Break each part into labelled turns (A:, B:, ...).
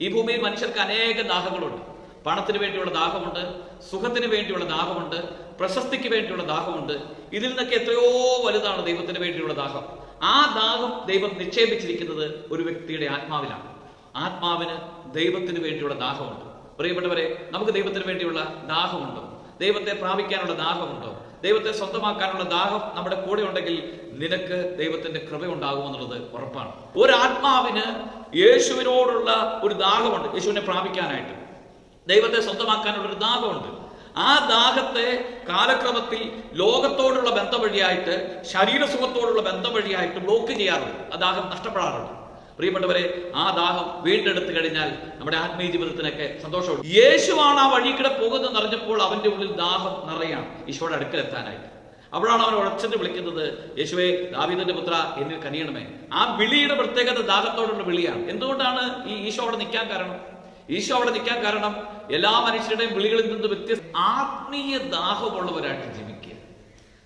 A: ഈ ഭൂമിയിൽ മനുഷ്യർക്ക് അനേക ദാഹങ്ങളുണ്ട്. പണത്തിന് വേണ്ടിയുള്ള ദാഹമുണ്ട് സുഖത്തിന് വേണ്ടിയുള്ള ദാഹമുണ്ട് പ്രശസ്തിക്ക് വേണ്ടിയുള്ള ദാഹമുണ്ട്. ഇതിൽ നിന്നൊക്കെ എത്രയോ വലുതാണ് ദൈവത്തിന് വേണ്ടിയുള്ള ദാഹം. ആ ദാഹം ദൈവം നിക്ഷേപിച്ചിരിക്കുന്നത് ഒരു വ്യക്തിയുടെ ആത്മാവിലാണ്. ആത്മാവിന് ദൈവത്തിന് വേണ്ടിയുള്ള ദാഹമുണ്ട്. പ്രിയപ്പെട്ടവരെ നമുക്ക് ദൈവത്തിന് വേണ്ടിയുള്ള ദാഹമുണ്ടോ? ദൈവത്തെ പ്രാപിക്കാനുള്ള ദാഹമുണ്ടോ? ദൈവത്തെ സ്വന്തമാക്കാനുള്ള ദാഹം നമ്മുടെ കൂടെ ഉണ്ടെങ്കിൽ നിനക്ക് ദൈവത്തിന്റെ കൃപ ഉണ്ടാകുമെന്നുള്ളത് ഉറപ്പാണ്. ഒരു ആത്മാവിന് യേശുവിനോടുള്ള ഒരു ദാഹമുണ്ട്. യേശുവിനെ പ്രാപിക്കാനായിട്ട്. ദൈവത്തെ സ്വന്തമാക്കാനുള്ള ഒരു ദാഹമുണ്ട്. ആ ദാഹത്തെ കാലക്രമത്തിൽ ലോകത്തോടുള്ള ബന്ധം വഴിയായിട്ട് ശരീരസുഖത്തോടുള്ള ബന്ധം വഴിയായിട്ട് ബ്ലോക്ക് ചെയ്യാറുണ്ട്. ആ ദാഹം നഷ്ടപ്പെടാറുണ്ട്. പ്രിയപ്പെട്ടവരെ ആ ദാഹം വീണ്ടെടുത്തു കഴിഞ്ഞാൽ നമ്മുടെ ആത്മീയ ജീവിതത്തിനൊക്കെ സന്തോഷമുണ്ട്. യേശുവാണ് ആ വഴിക്കിടെ പോകുന്നത് അറിഞ്ഞപ്പോൾ അവന്റെ ഉള്ളിൽ ദാഹം നിറയാണ്. ഈശോയുടെ അടുക്കലെത്താനായിട്ട്. അവിടാണ് അവൻ ഉറച്ചിട്ട് വിളിക്കുന്നത്. യേശുവെ ദാവീദിന്റെ പുത്ര എന്നിൽ കനിയണമേ. ആ വിളിയുടെ പ്രത്യേകത ദാഹത്തോടുള്ള വിളിയാണ്. എന്തുകൊണ്ടാണ് ഈ ഈശോ അവിടെ നിൽക്കാൻ കാരണം? ഈശോ അവിടെ നിൽക്കാൻ കാരണം എല്ലാ മനുഷ്യരുടെയും വിളികളിൽ നിന്ന് വ്യത്യസ്ത ആത്മീയ ദാഹമുള്ളവരായിട്ട് ജീവിക്കുക.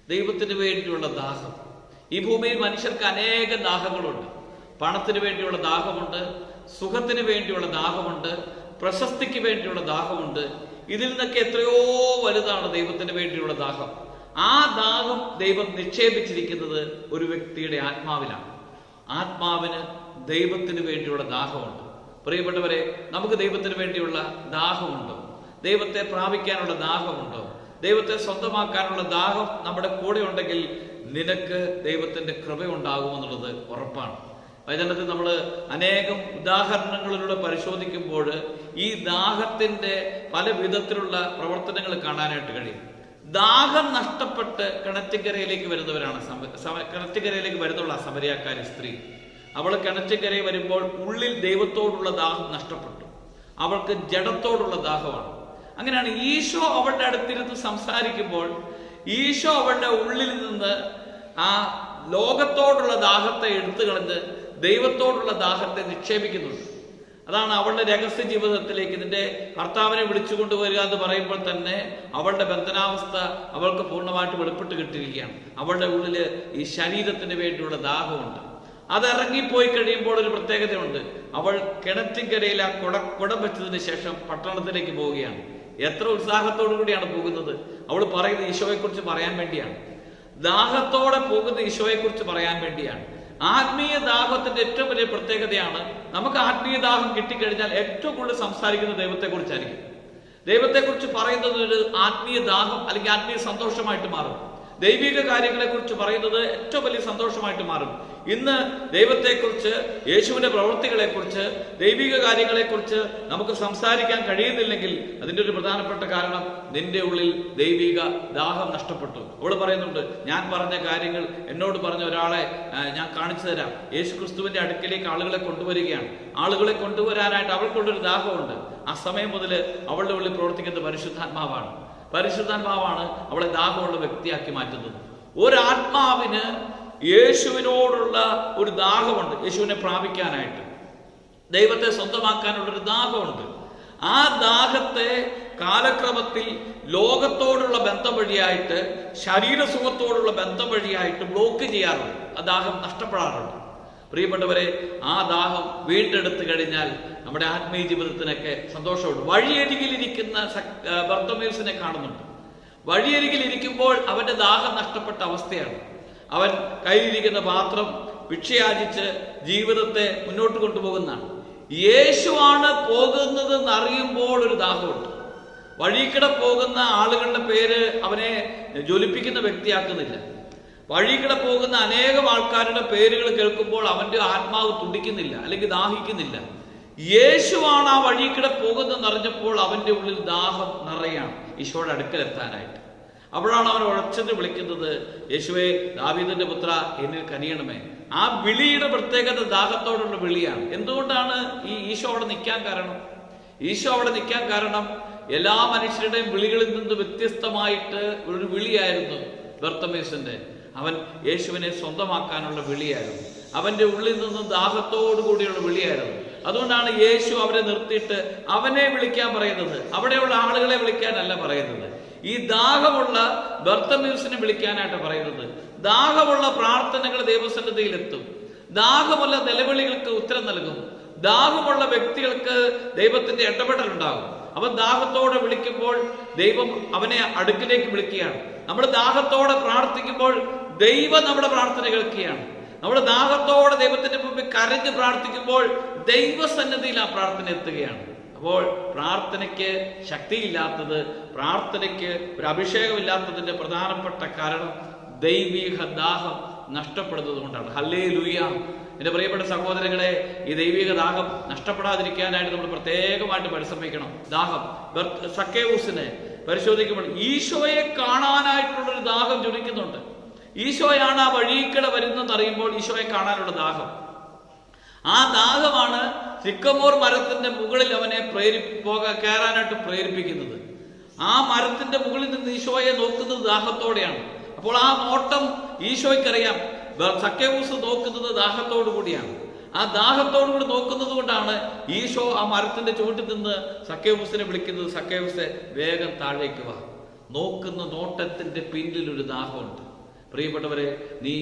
A: ദൈവത്തിന് വേണ്ടിയുള്ള ദാഹം. ഈ ഭൂമിയിൽ മനുഷ്യർക്ക് അനേക ദാഹങ്ങളുണ്ട്. പണത്തിന് വേണ്ടിയുള്ള ദാഹമുണ്ട് സുഖത്തിന് വേണ്ടിയുള്ള ദാഹമുണ്ട് പ്രശസ്തിക്ക് വേണ്ടിയുള്ള ദാഹമുണ്ട്. ഇതിൽ നിന്നൊക്കെ എത്രയോ വലുതാണ് ദൈവത്തിന് വേണ്ടിയുള്ള ദാഹം. ആ ദാഹം ദൈവം നിക്ഷേപിച്ചിരിക്കുന്നത് ഒരു വ്യക്തിയുടെ ആത്മാവിലാണ്. ആത്മാവിന് ദൈവത്തിന് വേണ്ടിയുള്ള ദാഹമുണ്ട്. പ്രിയപ്പെട്ടവരെ നമുക്ക് ദൈവത്തിന് വേണ്ടിയുള്ള ദാഹമുണ്ടോ? ദൈവത്തെ പ്രാപിക്കാനുള്ള ദാഹമുണ്ടോ? ദൈവത്തെ സ്വന്തമാക്കാനുള്ള ദാഹം നമ്മുടെ കൂടെ ഉണ്ടെങ്കിൽ നിനക്ക് ദൈവത്തിന്റെ കൃപ ഉണ്ടാകുമെന്നുള്ളത് ഉറപ്പാണ്. വചനത്തിൽ നമ്മൾ അനേകം ഉദാഹരണങ്ങളിലൂടെ പരിശോധിക്കുമ്പോൾ ഈ ദാഹത്തിന്റെ പല വിധത്തിലുള്ള പ്രവർത്തനങ്ങൾ കാണാനായിട്ട് കഴിയും. ദാഹം നഷ്ടപ്പെട്ട് കിണറ്റിക്കരയിലേക്ക് വരുന്നവരാണ് കിണറ്റിക്കരയിലേക്ക് വരുന്നുള്ള സമരിയാക്കാരി സ്ത്രീ. അവൾ കിണറ്റിക്കരയിൽ വരുമ്പോൾ ഉള്ളിൽ ദൈവത്തോടുള്ള ദാഹം നഷ്ടപ്പെട്ടു. അവൾക്ക് ജഡത്തോടുള്ള ദാഹമാണ്. അങ്ങനെയാണ് ഈശോ അവളുടെ അടുത്തിരുന്ന് സംസാരിക്കുമ്പോൾ ഈശോ അവളുടെ ഉള്ളിൽ നിന്ന് ആ ലോകത്തോടുള്ള ദാഹത്തെ എടുത്തു കളഞ്ഞ് ദൈവത്തോടുള്ള ദാഹത്തെ നിക്ഷേപിക്കുന്നുണ്ട്. അതാണ് അവളുടെ രഹസ്യ ജീവിതത്തിലേക്ക് ഇതിന്റെ ഭർത്താവിനെ വിളിച്ചു കൊണ്ടുവരിക എന്ന് പറയുമ്പോൾ തന്നെ അവളുടെ ബന്ധനാവസ്ഥ അവൾക്ക് പൂർണമായിട്ട് വെളിപ്പെട്ട് കിട്ടിയിരിക്കുകയാണ്. അവളുടെ ഉള്ളിൽ ഈ ശരീരത്തിന് വേണ്ടിയുള്ള ദാഹമുണ്ട്. അത് ഇറങ്ങിപ്പോയി കഴിയുമ്പോൾ ഒരു പ്രത്യേകതയുണ്ട്. അവൾ കിണറ്റിൻകരയിൽ ആ കുട കുടം വെച്ചതിന് ശേഷം പട്ടണത്തിലേക്ക് പോവുകയാണ്. എത്ര ഉത്സാഹത്തോടു കൂടിയാണ് പോകുന്നത്. അവൾ പറയുന്നത് ഈശോയെക്കുറിച്ച് പറയാൻ വേണ്ടിയാണ്. ദാഹത്തോടെ പോകുന്ന ഈശോയെക്കുറിച്ച് പറയാൻ വേണ്ടിയാണ്. ആത്മീയ ദാഹത്തിന്റെ ഏറ്റവും വലിയ പ്രത്യേകതയാണ് നമുക്ക് ആത്മീയ ദാഹം കിട്ടിക്കഴിഞ്ഞാൽ ഏറ്റവും കൂടുതൽ സംസാരിക്കുന്ന ദൈവത്തെക്കുറിച്ചായിരിക്കും. ദൈവത്തെക്കുറിച്ച് പറയുന്നത് ഒരു ആത്മീയ ദാഹം അല്ലെങ്കിൽ ആത്മീയ സന്തോഷമായിട്ട് മാറും. ദൈവിക കാര്യങ്ങളെക്കുറിച്ച് പറയുന്നത് ഏറ്റവും വലിയ സന്തോഷമായിട്ട് മാറും. ഇന്ന് ദൈവത്തെക്കുറിച്ച് യേശുവിന്റെ പ്രവൃത്തികളെക്കുറിച്ച് ദൈവിക കാര്യങ്ങളെക്കുറിച്ച് നമുക്ക് സംസാരിക്കാൻ കഴിയുന്നില്ലെങ്കിൽ അതിന്റെ ഒരു പ്രധാനപ്പെട്ട കാരണം നിന്റെ ഉള്ളിൽ ദൈവിക ദാഹം നഷ്ടപ്പെട്ടു. അവൾ പറയുന്നുണ്ട് ഞാൻ പറഞ്ഞ കാര്യങ്ങൾ എന്നോട് പറഞ്ഞ ഒരാളെ ഞാൻ കാണിച്ചു തരാം. യേശു ക്രിസ്തുവിന്റെ അടുക്കിലേക്ക് ആളുകളെ കൊണ്ടുവരികയാണ്. ആളുകളെ കൊണ്ടുവരാനായിട്ട് അവൾക്കുള്ളൊരു ദാഹമുണ്ട്. ആ സമയം മുതൽ അവളുടെ ഉള്ളിൽ പ്രവർത്തിക്കുന്നത് പരിശുദ്ധാത്മാവാണ്. പരിശുദ്ധാത്മാവാണ് അവളെ ദാഹമുള്ള വ്യക്തിയാക്കി മാറ്റുന്നത്. ഒരാത്മാവിന് യേശുവിനോടുള്ള ഒരു ദാഹമുണ്ട്. യേശുവിനെ പ്രാപിക്കാനായിട്ട്. ദൈവത്തെ സ്വന്തമാക്കാനുള്ള ഒരു ദാഹമുണ്ട്. ആ ദാഹത്തെ കാലക്രമത്തിൽ ലോകത്തോടുള്ള ബന്ധം വഴിയായിട്ട് ശരീരസുഖത്തോടുള്ള ബന്ധം വഴിയായിട്ട് ബ്ലോക്ക് ചെയ്യാറുണ്ട്. ആ ദാഹം നഷ്ടപ്പെടാറുണ്ട്. പ്രിയപ്പെട്ടവരെ ആ ദാഹം വീണ്ടെടുത്തു കഴിഞ്ഞാൽ നമ്മുടെ ആത്മീയ ജീവിതത്തിനൊക്കെ സന്തോഷമുണ്ട്. വഴിയരികിലിരിക്കുന്ന ബർത്തമേഴ്സിനെ കാണുന്നുണ്ട്. വഴിയരികിലിരിക്കുമ്പോൾ അവന്റെ ദാഹം നഷ്ടപ്പെട്ട അവസ്ഥയാണ്. അവൻ കയ്യിലിരിക്കുന്ന പാത്രം ഭിക്ഷയാചിച്ച് ജീവിതത്തെ മുന്നോട്ട് കൊണ്ടുപോകുന്നതാണ്. യേശുവാണ് പോകുന്നതെന്ന് അറിയുമ്പോൾ ഒരു ദാഹമുണ്ട്. വഴിക്കിടെ പോകുന്ന ആളുകളുടെ പേര് അവനെ ജ്വലിപ്പിക്കുന്ന വ്യക്തിയാക്കുന്നില്ല. വഴിക്കിടെ പോകുന്ന അനേകം ആൾക്കാരുടെ പേരുകൾ കേൾക്കുമ്പോൾ അവന്റെ ആത്മാവ് തുടിക്കുന്നില്ല അല്ലെങ്കിൽ ദാഹിക്കുന്നില്ല. യേശുവാണ് ആ വഴിക്കിടെ പോകുന്നതെന്ന് അറിഞ്ഞപ്പോൾ അവന്റെ ഉള്ളിൽ ദാഹം നിറയാണ്. ഈശോയുടെ അടുക്കലെത്താനായിട്ട് അപ്പോഴാണ് അവൻ ഉഴച്ചെന്ന് വിളിക്കുന്നത് യേശുവെ ദാവീദിന്റെ പുത്ര എന്നിൽ കനിയണമേ. ആ വിളിയുടെ പ്രത്യേകത ദാഹത്തോടുള്ള വിളിയാണ്. എന്തുകൊണ്ടാണ് ഈ ഈശോ അവിടെ നിൽക്കാൻ കാരണം? ഈശോ അവിടെ നിൽക്കാൻ കാരണം എല്ലാ മനുഷ്യരുടെയും വിളികളിൽ നിന്ന് വ്യത്യസ്തമായിട്ട് ഒരു വിളിയായിരുന്നു ബർത്തമേസിന്റെ. അവൻ യേശുവിനെ സ്വന്തമാക്കാനുള്ള വിളിയായിരുന്നു. അവന്റെ ഉള്ളിൽ നിന്നും ദാഹത്തോടു കൂടിയുള്ള വിളിയായിരുന്നു. അതുകൊണ്ടാണ് യേശു അവരെ നിർത്തിയിട്ട് അവനെ വിളിക്കാൻ പറയുന്നത്. അവിടെയുള്ള ആളുകളെ വിളിക്കാനല്ല പറയുന്നത്. ഈ ദാഹമുള്ള ബർത്തമ്യൂസിനെ വിളിക്കാനായിട്ട് പറയുന്നത്. ദാഹമുള്ള പ്രാർത്ഥനകൾ ദൈവസന്നിധിയിൽ എത്തും ദാഹമുള്ള നിലവിളികൾക്ക് ഉത്തരം നൽകും. ദാഹമുള്ള വ്യക്തികൾക്ക് ദൈവത്തിന്റെ ഇടപെടൽ ഉണ്ടാകും അവൻ ദാഹത്തോടെ വിളിക്കുമ്പോൾ ദൈവം അവനെ അടുക്കിലേക്ക് വിളിക്കുകയാണ്. നമ്മൾ ദാഹത്തോടെ പ്രാർത്ഥിക്കുമ്പോൾ ദൈവം നമ്മുടെ പ്രാർത്ഥന കേൾക്കുകയാണ്. നമ്മുടെ ദാഹത്തോടെ ദൈവത്തിന്റെ മുമ്പിൽ കരഞ്ഞ് പ്രാർത്ഥിക്കുമ്പോൾ ദൈവസന്നദ്ധിയിൽ ആ പ്രാർത്ഥന എത്തുകയാണ്. അപ്പോൾ പ്രാർത്ഥനയ്ക്ക് ശക്തിയില്ലാത്തത് പ്രാർത്ഥനയ്ക്ക് ഒരു അഭിഷേകമില്ലാത്തതിന്റെ പ്രധാനപ്പെട്ട കാരണം ദൈവീക ദാഹം നഷ്ടപ്പെടുന്നത് കൊണ്ടാണ് ഹല്ലേ ലൂയ എന്റെ പ്രിയപ്പെട്ട സഹോദരങ്ങളെ ഈ ദൈവിക ദാഹം നഷ്ടപ്പെടാതിരിക്കാനായിട്ട് നമ്മൾ പ്രത്യേകമായിട്ട് പരിശ്രമിക്കണം. ദാഹം. സക്കേവൂസിനെ പരിശോധിക്കുമ്പോൾ ഈശോയെ കാണാനായിട്ടുള്ളൊരു ദാഹം ജ്വലിക്കുന്നുണ്ട്. ഈശോയാണ് ആ വഴിക്കിടെ വരുന്നതെന്ന് അറിയുമ്പോൾ ഈശോയെ കാണാനുള്ള ദാഹം. ആ ദാഹമാണ് സിക്കമോർ മരത്തിന്റെ മുകളിൽ അവനെ പ്രേരി പോകാൻ കയറാനായിട്ട് പ്രേരിപ്പിക്കുന്നത്. ആ മരത്തിന്റെ മുകളിൽ നിന്ന് ഈശോയെ നോക്കുന്നത് ദാഹത്തോടെയാണ്. അപ്പോൾ ആ നോട്ടം ഈശോയ്ക്കറിയാം. സക്കേവൂസ് നോക്കുന്നത് ദാഹത്തോടു കൂടിയാണ്. ആ ദാഹത്തോടു കൂടി നോക്കുന്നത് കൊണ്ടാണ് ഈശോ ആ മരത്തിന്റെ ചുവട്ടിൽ നിന്ന് സക്കേവൂസിനെ വിളിക്കുന്നത്. സക്കേവൂസെ വേഗം താഴേക്ക് വാ. നോക്കുന്ന നോട്ടത്തിന്റെ പിന്നിൽ ഒരു ദാഹമുണ്ട്. പ്രിയപ്പെട്ടവരെ നീ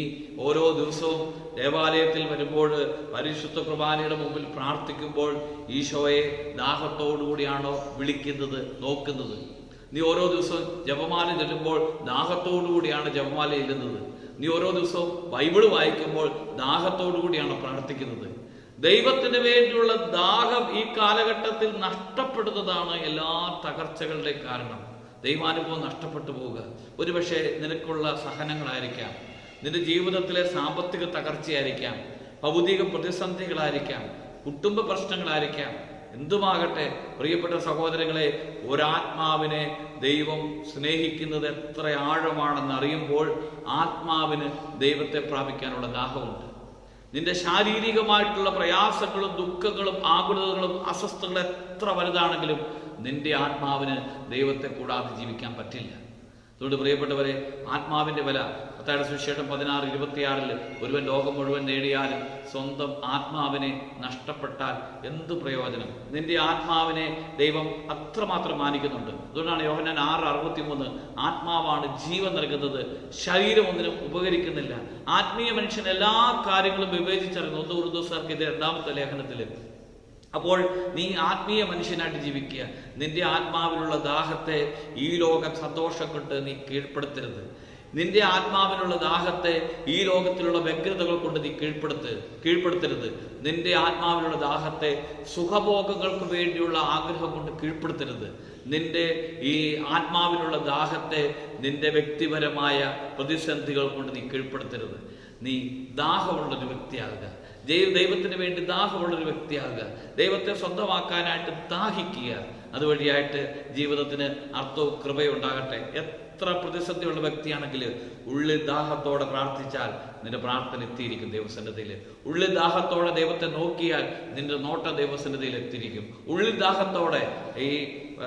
A: ഓരോ ദിവസവും ദേവാലയത്തിൽ വരുമ്പോൾ പരിശുദ്ധ കുർബാനയുടെ മുമ്പിൽ പ്രാർത്ഥിക്കുമ്പോൾ ഈശോയെ ദാഹത്തോടുകൂടിയാണോ വിളിക്കുന്നത് നോക്കുന്നത്? നീ ഓരോ ദിവസവും ജപമാല ചെല്ലുമ്പോൾ ദാഹത്തോടുകൂടിയാണ് ജപമാല ചെല്ലുന്നത്. നീ ഓരോ ദിവസവും ബൈബിൾ വായിക്കുമ്പോൾ ദാഹത്തോടുകൂടിയാണ് പ്രാർത്ഥിക്കുന്നത്. ദൈവത്തിന് വേണ്ടിയുള്ള ദാഹം ഈ കാലഘട്ടത്തിൽ നഷ്ടപ്പെടുന്നതാണ് എല്ലാ തകർച്ചകളുടെ കാരണം. ദൈവാനുഭവം നഷ്ടപ്പെട്ടു പോവുക. ഒരുപക്ഷെ നിനക്കുള്ള സഹനങ്ങളായിരിക്കാം. നിന്റെ ജീവിതത്തിലെ സാമ്പത്തിക തകർച്ചയായിരിക്കാം. ഭൗതിക പ്രതിസന്ധികളായിരിക്കാം. കുടുംബ പ്രശ്നങ്ങളായിരിക്കാം. എന്തുമാകട്ടെ പ്രിയപ്പെട്ട സഹോദരങ്ങളെ ഒരാത്മാവിനെ ദൈവം സ്നേഹിക്കുന്നത് എത്ര ആഴമാണെന്ന് അറിയുമ്പോൾ ആത്മാവിന് ദൈവത്തെ പ്രാപിക്കാനുള്ള ദാഹമുണ്ട്. നിന്റെ ശാരീരികമായിട്ടുള്ള പ്രയാസങ്ങളും ദുഃഖങ്ങളും ആകുലതകളും അസ്വസ്ഥതകളും എത്ര വലുതാണെങ്കിലും നിന്റെ ആത്മാവിന് ദൈവത്തെ കൂടാതെ ജീവിക്കാൻ പറ്റില്ല. അതുകൊണ്ട് പ്രിയപ്പെട്ടവരെ ആത്മാവിന്റെ വില പത്തായുടെ സുവിശേഷം പതിനാറ് ഇരുപത്തിയാറിൽ ഒരുവൻ ലോകം മുഴുവൻ നേടിയാലും സ്വന്തം ആത്മാവിനെ നഷ്ടപ്പെട്ടാൽ എന്ത് പ്രയോജനം? നിന്റെ ആത്മാവിനെ ദൈവം അത്രമാത്രം മാനിക്കുന്നുണ്ട്. അതുകൊണ്ടാണ് യോഹനാൻ ആറ് അറുപത്തി മൂന്ന് ആത്മാവാണ് ജീവൻ നൽകുന്നത്. ശരീരം ഒന്നിനും ഉപകരിക്കുന്നില്ല. ആത്മീയ മനുഷ്യൻ എല്ലാ കാര്യങ്ങളും വിവേചിച്ചറിയുന്നു. ഒന്ന് ദിവസം ഇത് രണ്ടാമത്തെ ലേഖനത്തിൽ അപ്പോൾ നീ ആത്മീയ മനുഷ്യനായിട്ട് ജീവിക്കുക. നിന്റെ ആത്മാവിലുള്ള ദാഹത്തെ ഈ ലോകം സന്തോഷം കൊണ്ട് നീ കീഴ്പ്പെടുത്തരുത്. നിന്റെ ആത്മാവിനുള്ള ദാഹത്തെ ഈ ലോകത്തിലുള്ള വ്യഗ്രതകൾ കൊണ്ട് നീ കീഴ്പ്പെടുത്ത് കീഴ്പ്പെടുത്തരുത്. നിന്റെ ആത്മാവിനുള്ള ദാഹത്തെ സുഖഭോഗങ്ങൾക്ക് വേണ്ടിയുള്ള ആഗ്രഹം കൊണ്ട് കീഴ്പ്പെടുത്തരുത്. നിന്റെ ഈ ആത്മാവിനുള്ള ദാഹത്തെ നിന്റെ വ്യക്തിപരമായ പ്രതിസന്ധികൾ കൊണ്ട് നീ കീഴ്പ്പെടുത്തരുത്. നീ ദാഹമുള്ളൊരു വ്യക്തിയാകുക. ദൈവ ദൈവത്തിന് വേണ്ടി ദാഹമുള്ളൊരു വ്യക്തിയാകുക. ദൈവത്തെ സ്വന്തമാക്കാനായിട്ട് ദാഹിക്കുക. അതുവഴിയായിട്ട് ജീവിതത്തിന് അർത്ഥവും കൃപയും ഉണ്ടാകട്ടെ. എത്ര പ്രതിസന്ധിയുള്ള വ്യക്തിയാണെങ്കിൽ ഉള്ളിൽ ദാഹത്തോടെ പ്രാർത്ഥിച്ചാൽ നിന്റെ പ്രാർത്ഥന എത്തിയിരിക്കും ദൈവസന്നിധിയിൽ. ഉള്ളിൽ ദാഹത്തോടെ ദൈവത്തെ നോക്കിയാൽ നിന്റെ നോട്ടം ദൈവസന്നിധിയിൽ എത്തിയിരിക്കും. ഉള്ളിൽ ദാഹത്തോടെ ഈ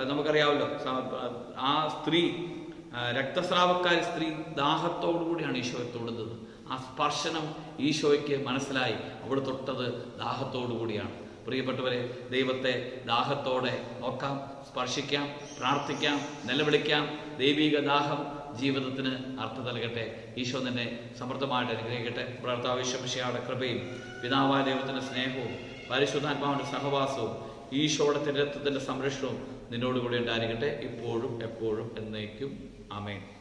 A: നമുക്കറിയാമല്ലോ ആ സ്ത്രീ രക്തസ്രാവക്കാരി സ്ത്രീ ദാഹത്തോടു കൂടിയാണ് ഈശോയെ തൊടുന്നത്. ആ സ്പർശനം ഈശോയ്ക്ക് മനസ്സിലായി. അവിടെ തൊട്ടത് ദാഹത്തോടു കൂടിയാണ്. പ്രിയപ്പെട്ടവരെ ദൈവത്തെ ദാഹത്തോടെ നോക്കാം സ്പർശിക്കാം പ്രാർത്ഥിക്കാം നിലവിളിക്കാം. ദൈവിക ദാഹം ജീവിതത്തിന് അർത്ഥം നൽകട്ടെ. ഈശോ തന്നെ സമൃദ്ധമായിട്ട് അനുഗ്രഹിക്കട്ടെ. പ്രാർത്ഥാവശ്യമിഷയുടെ കൃപയും പിതാവായ ദൈവത്തിന്റെ സ്നേഹവും പരിശുദ്ധാത്മാവിന്റെ സഹവാസവും ഈശോയുടെ തിരത്വത്തിന്റെ സംരക്ഷണവും നിന്നോടുകൂടി ഉണ്ടായിരിക്കട്ടെ. ഇപ്പോഴും എപ്പോഴും എന്നേക്കും. ആമേൻ.